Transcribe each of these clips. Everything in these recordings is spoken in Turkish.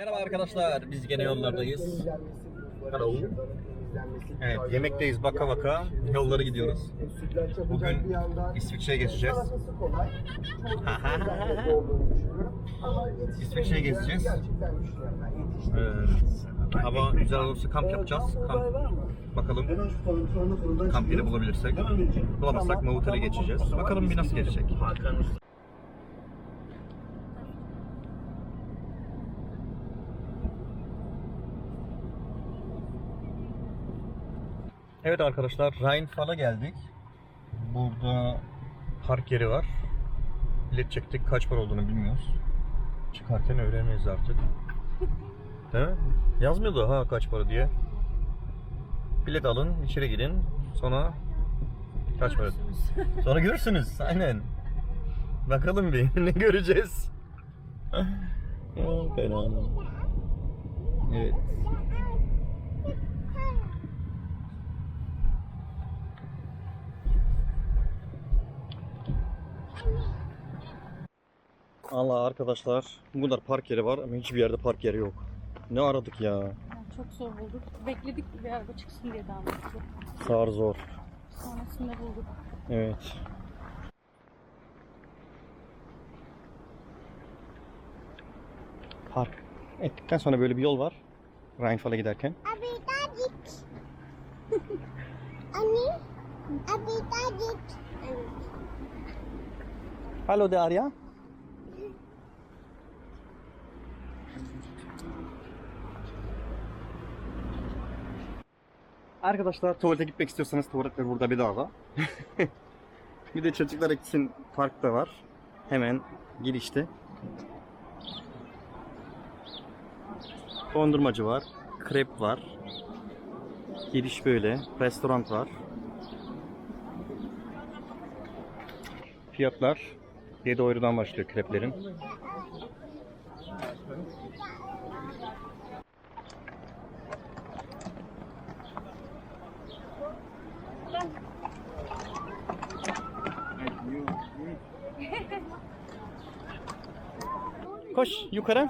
Merhaba arkadaşlar, biz gene yollardayız. Hello. Evet, yemekteyiz baka baka. Yolları gidiyoruz. Bugün İsviçre'ye geçeceğiz. İsviçre'ye gezeceğiz. Ee, hava güzel olursa kamp yapacağız. Kamp, bakalım kamp yeri bulabilirsek. Bulamazsak Mavuta'ya geçeceğiz. Bakalım bir nasıl geçecek. Evet arkadaşlar Rheinfall'a geldik. Burada park yeri var. Bilet çektik. Kaç para olduğunu bilmiyoruz. Çıkarken öğreniriz artık. Değil mi? Yazmıyordu ha kaç para diye. Bilet alın, içeri girin. Sonra kaç para? Sonra görürsünüz. Aynen. Bakalım bir ne göreceğiz. Fena. Evet. Allah arkadaşlar bu kadar park yeri var ama hiçbir yerde park yeri yok. Ne aradık ya? Çok zor bulduk. Bekledik ki bir araba çıksın diye daha doğrusu. Sağır zor. Sonrasında bulduk. Evet. Park ettikten sonra böyle bir yol var. Rheinfall'a giderken. Hallo Derya. Arkadaşlar tuvalete gitmek istiyorsanız tuvaletler burada bedava. bir de çocuklar için park da var. Hemen girişte. Dondurmacı var. Krep var. Giriş böyle. Restoran var. Fiyatlar 7 eurodan başlıyor kreplerin. Koş yukarı.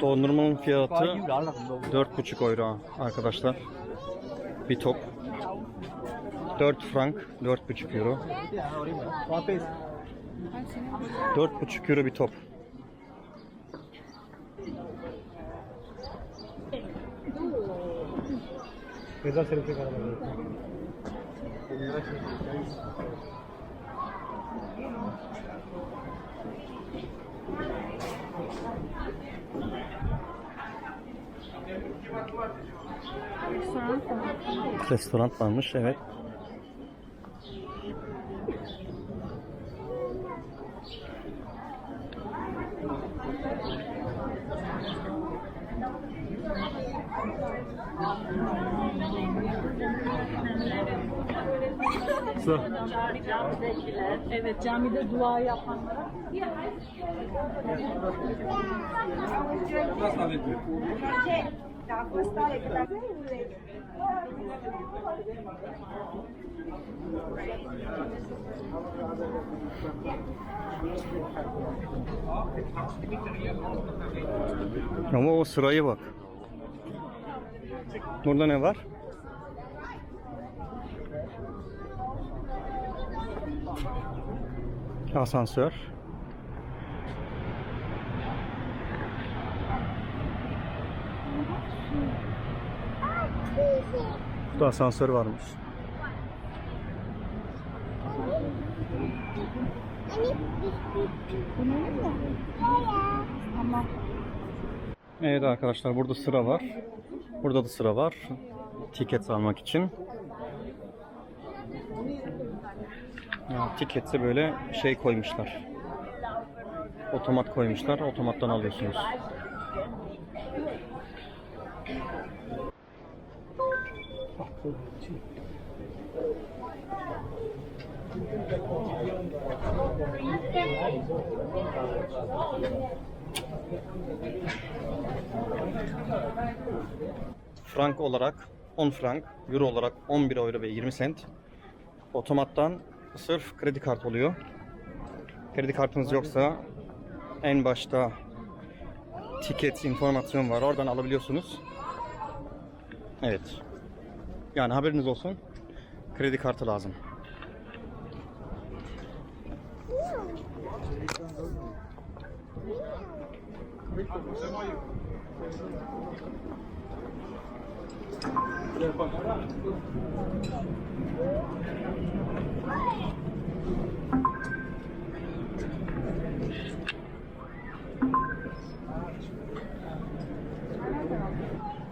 Dondurmanın fiyatı 4,5 euro arkadaşlar. Bir top. 4 frank, 4,5 euro. 4,5 euro bir top. Restoran Restoran varmış evet. Evet camide dua yapanlara. Ama o sırayı bak. Burada ne var? Asansör. Burada asansör varmış. Evet arkadaşlar burada sıra var. Burada da sıra var. Tiket almak için. Ya, tiketse böyle şey koymuşlar. Otomat koymuşlar. Otomattan alıyorsunuz. Frank olarak 10 frank, euro olarak 11 euro ve 20 sent. Otomattan sırf kredi kart oluyor. Kredi kartınız yoksa en başta ticket informasyon var. Oradan alabiliyorsunuz. Evet. Yani haberiniz olsun. Kredi kartı lazım.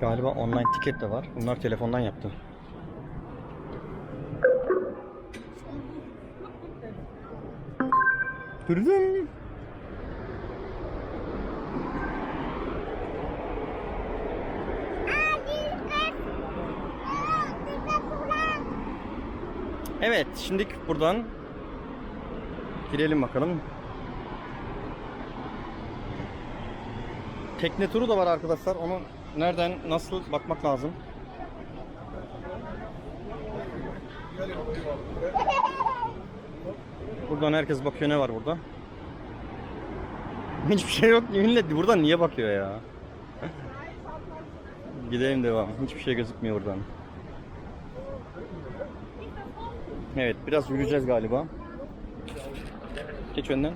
Galiba online tiket de var. Bunlar telefondan yaptı. Durdum. Evet, şimdi buradan girelim bakalım. Tekne turu da var arkadaşlar. Onu nereden nasıl bakmak lazım? Buradan herkes bakıyor ne var burada? Hiçbir şey yok. Millet buradan niye bakıyor ya? Gidelim devam. Hiçbir şey gözükmüyor buradan. Evet, biraz yürüyeceğiz galiba. Geç önden.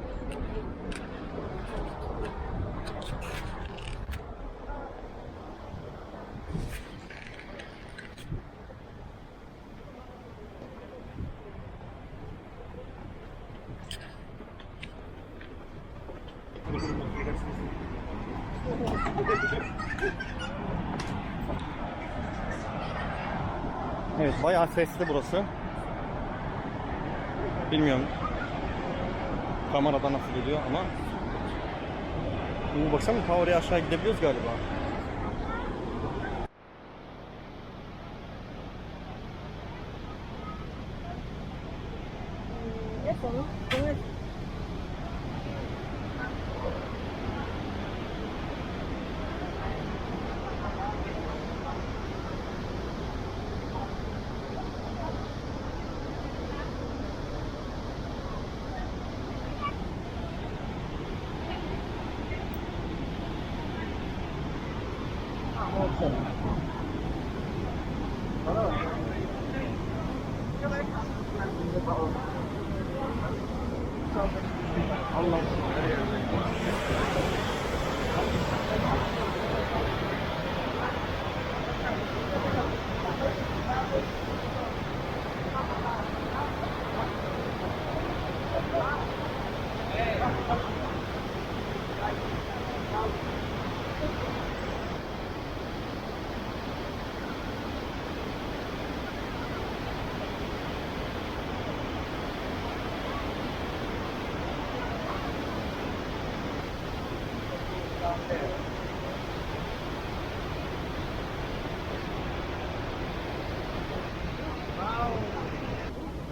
Evet, bayağı sesli burası. Bilmiyorum kamerada nasıl geliyor ama Bu baksana ta oraya aşağı gidebiliyoruz galiba. Allah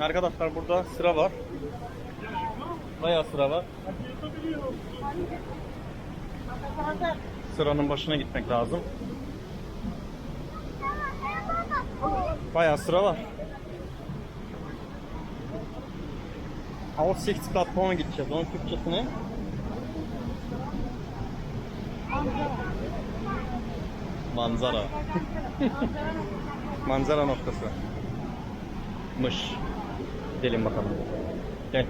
Arkadaşlar burada sıra var. Bayağı sıra var. Sıranın başına gitmek lazım. Bayağı sıra var. Aussicht platformuna gideceğiz. Onun Türkçesi ne? Manzara. Manzara noktası. Mış. Gidelim bakalım. Gel.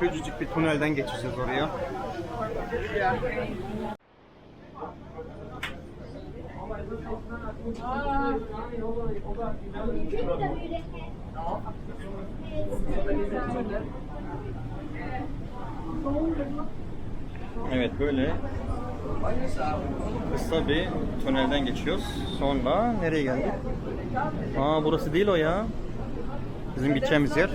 Küçücük bir tünelden geçeceğiz oraya. Evet böyle kısa bir tünelden geçiyoruz. Sonra nereye geldik? Aa burası değil o ya. Bizim gideceğimiz yer.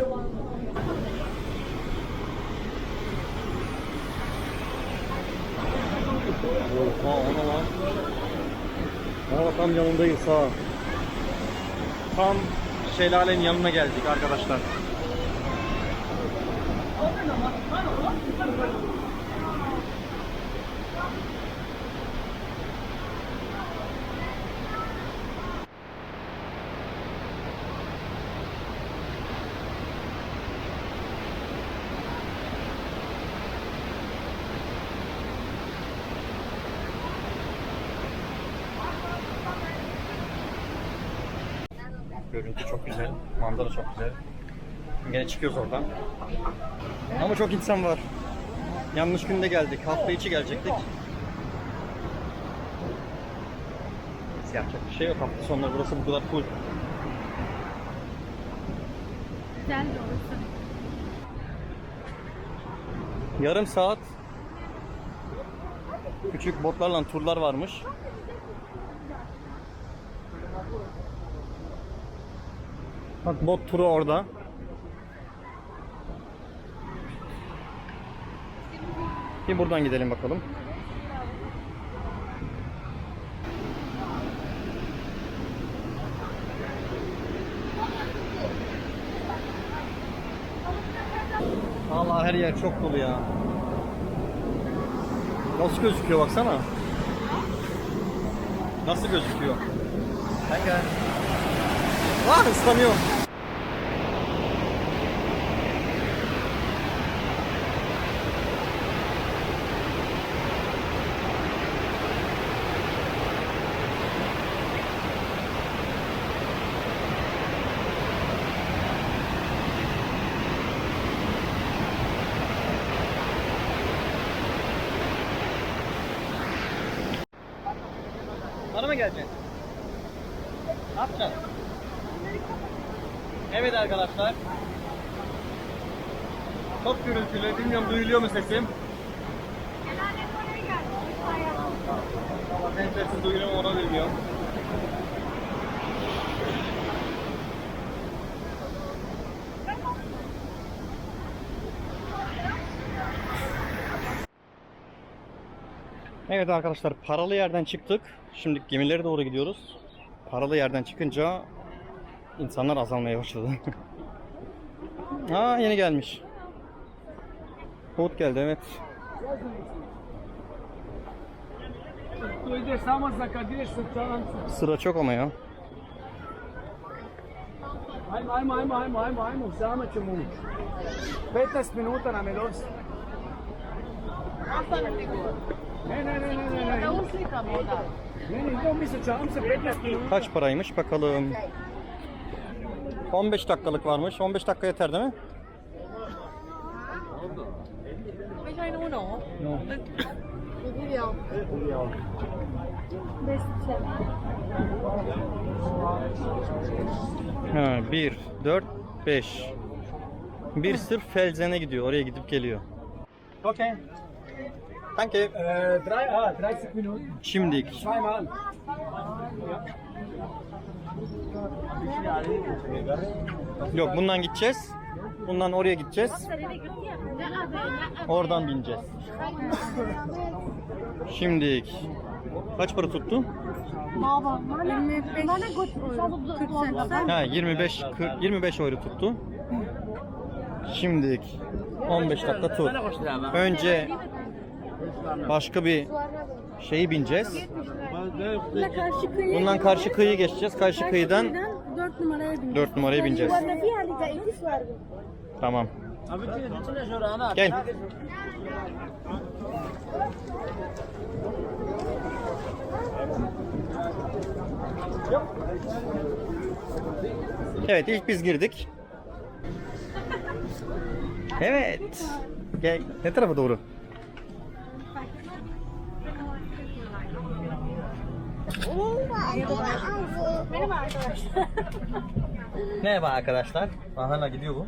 Oha ona lan. Aa tam yanındayız ha. Tam şelalenin yanına geldik arkadaşlar. Görüntü çok güzel, manzara çok güzel. Yine çıkıyoruz oradan. Ama çok insan var. Yanlış günde geldik. Hafta içi gelecektik. Yapacak bir şey yok. Hafta sonları burası bu kadar full. Güzel de orası. Yarım saat küçük botlarla turlar varmış. Bak bot turu orada. Bir buradan gidelim bakalım. Allah her yer çok dolu ya. Nasıl gözüküyor baksana. Nasıl gözüküyor? Ben gel. Ah ıslanıyor. Bana mı geleceksin? Ne yapacaksın? Evet arkadaşlar. Çok gürültülü. Bilmiyorum duyuluyor mu sesim? Senin sesin duyuluyor mu onu bilmiyorum. Evet arkadaşlar paralı yerden çıktık. Şimdi gemilere doğru gidiyoruz. Paralı yerden çıkınca insanlar azalmaya başladı. Aa yeni gelmiş. Bot geldi evet. Sıra çok ama ya. Ajmo, ajmo, ajmo, ajmo, ajmo, ajmo, sama ćemo ući. 15 minuta nam je dosta. Ne, ne, ne, ne, ne, ne. Ne, ne, idemo mi sa čamcem 15 minuta. Kaç paraymış bakalım. 15 dakikalık varmış. 15 dakika yeter değil mi? ไม่ใช่นู้นหรอ Yok. มีที่เดียวเบสเซ็ต Ha 1, 4, 5. Bir sırf Felzen'e gidiyor. Oraya gidip geliyor. Okay. Thank you. Äh, drei, ah, 30 Minuten. Şimdik. Zweimal. Yok bundan gideceğiz. Bundan oraya gideceğiz. Oradan bineceğiz. Şimdik. Kaç para tuttu? 25 40 sen. Ha 25 40, 25 euro tuttu. Şimdik 15 dakika tur. Önce başka bir şeyi bineceğiz. Bundan karşı kıyı geçeceğiz. Karşı kıyıdan 4 numaraya bineceğiz. 4 numaraya bineceğiz. Tamam. Gel. Evet ilk biz girdik. Evet. Gel. Ne tarafa doğru? Merhaba arkadaşlar. Merhaba arkadaşlar. Hala gidiyor bu.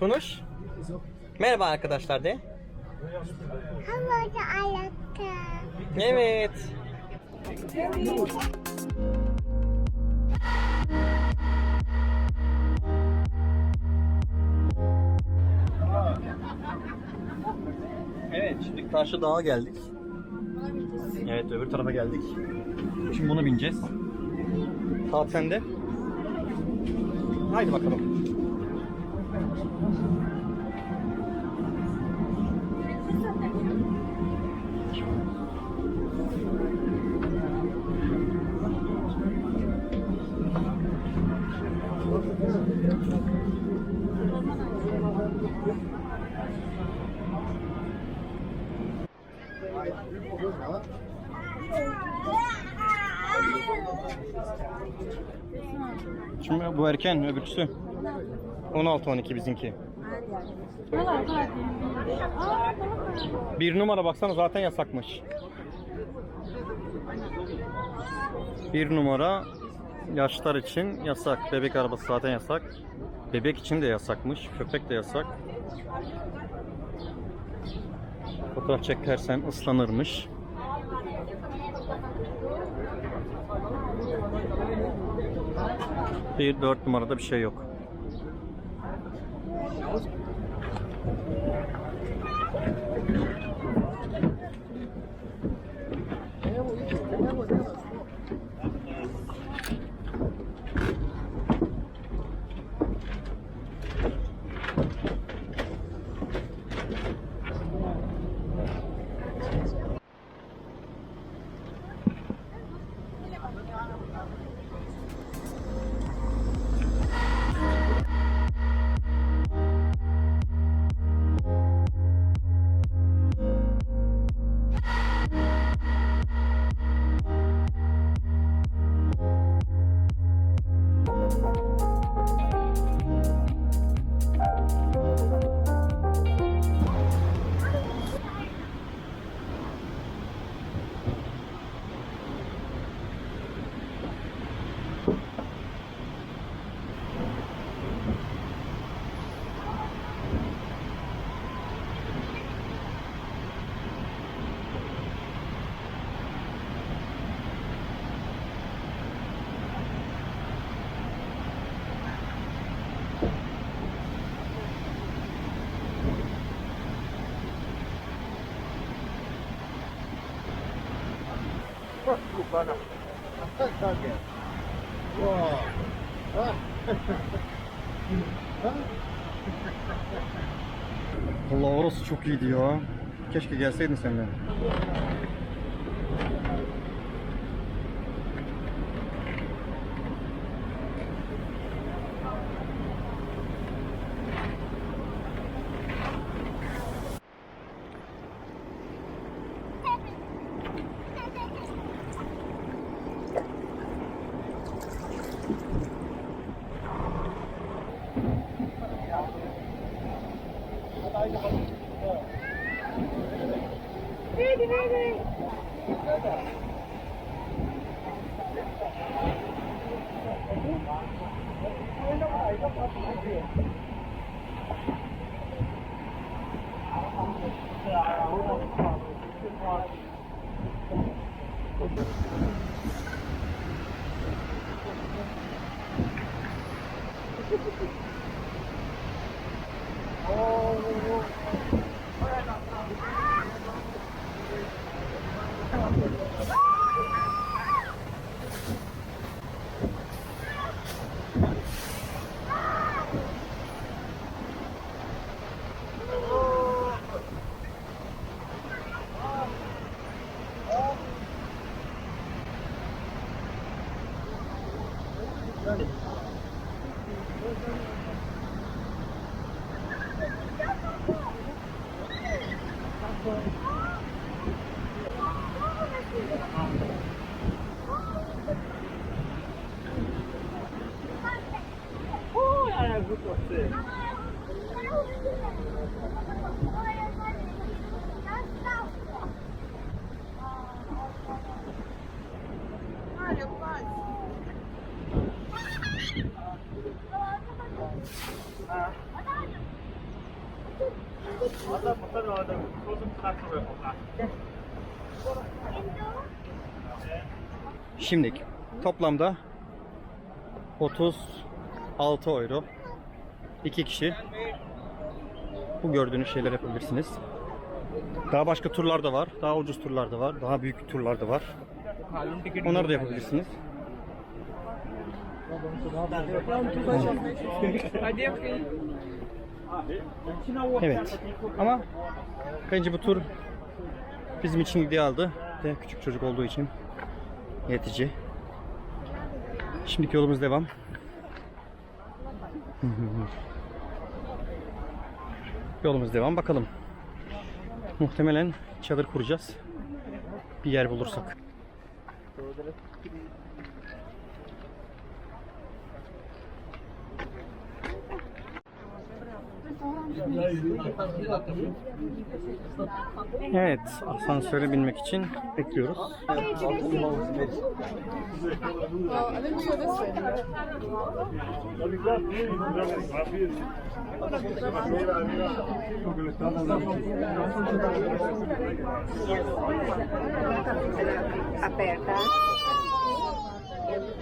Konuş. Merhaba arkadaşlar de. Evet. Evet, şimdi karşı dağa geldik. Evet öbür tarafa geldik. Şimdi buna bineceğiz. Saat sende. Haydi bakalım. Erken öbürküsü. 16-12 bizimki. Bir numara baksana zaten yasakmış. Bir numara yaşlar için yasak. Bebek arabası zaten yasak. Bebek için de yasakmış. Köpek de yasak. Fotoğraf çekersen ıslanırmış. Bir dört numarada bir şey yok. Allah orası çok iyiydi ya. Keşke gelseydin sen. Şimdilik toplamda 36 euro. İki kişi bu gördüğünüz şeyler yapabilirsiniz. Daha başka turlar da var. Daha ucuz turlar da var. Daha büyük turlar da var. Onları da yapabilirsiniz. Evet. Ama bence bu tur bizim için idealdi. Ve küçük çocuk olduğu için yetici. Şimdiki yolumuz devam. Yolumuz devam bakalım. Muhtemelen çadır kuracağız. Bir yer bulursak. Evet, asansöre binmek için bekliyoruz. aperta.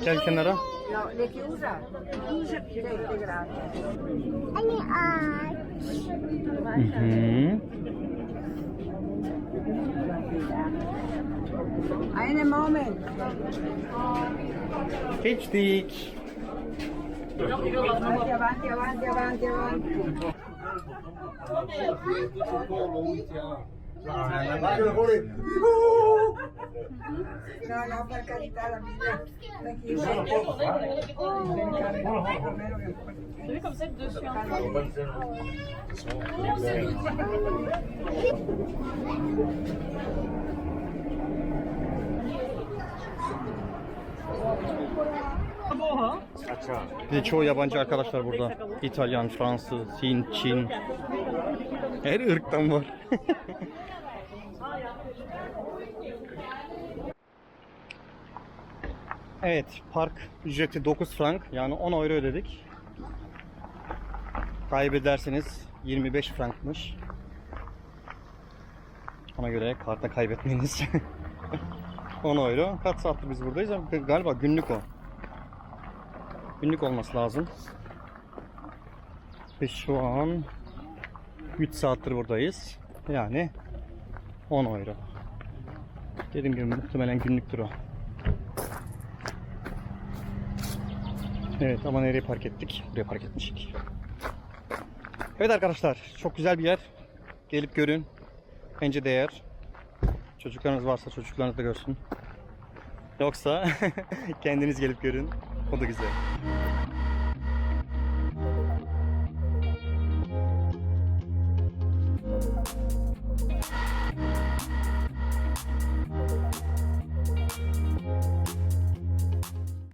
Gel kenara. No, le chiusa. Chiusa, chiusa grande. Hı hı. Einen Moment. Avanti, avanti, avanti, avanti, avanti. Bir de çoğu yabancı arkadaşlar burada. İtalyan, Fransız, Hint, Çin. Her ırktan var. evet, park ücreti 9 frank. Yani 10 euro ödedik. Kaybederseniz 25 frankmış. Ona göre karta kaybetmeniz. 10 euro. Kaç saattir biz buradayız? Galiba günlük o. Günlük olması lazım. Ve şu an 3 saattir buradayız. Yani 10 euro. Dediğim gibi muhtemelen günlüktür o. Evet ama nereye park ettik? Buraya park etmiştik. Evet arkadaşlar çok güzel bir yer. Gelip görün. Bence değer. Çocuklarınız varsa çocuklarınız da görsün. Yoksa kendiniz gelip görün. O da güzel.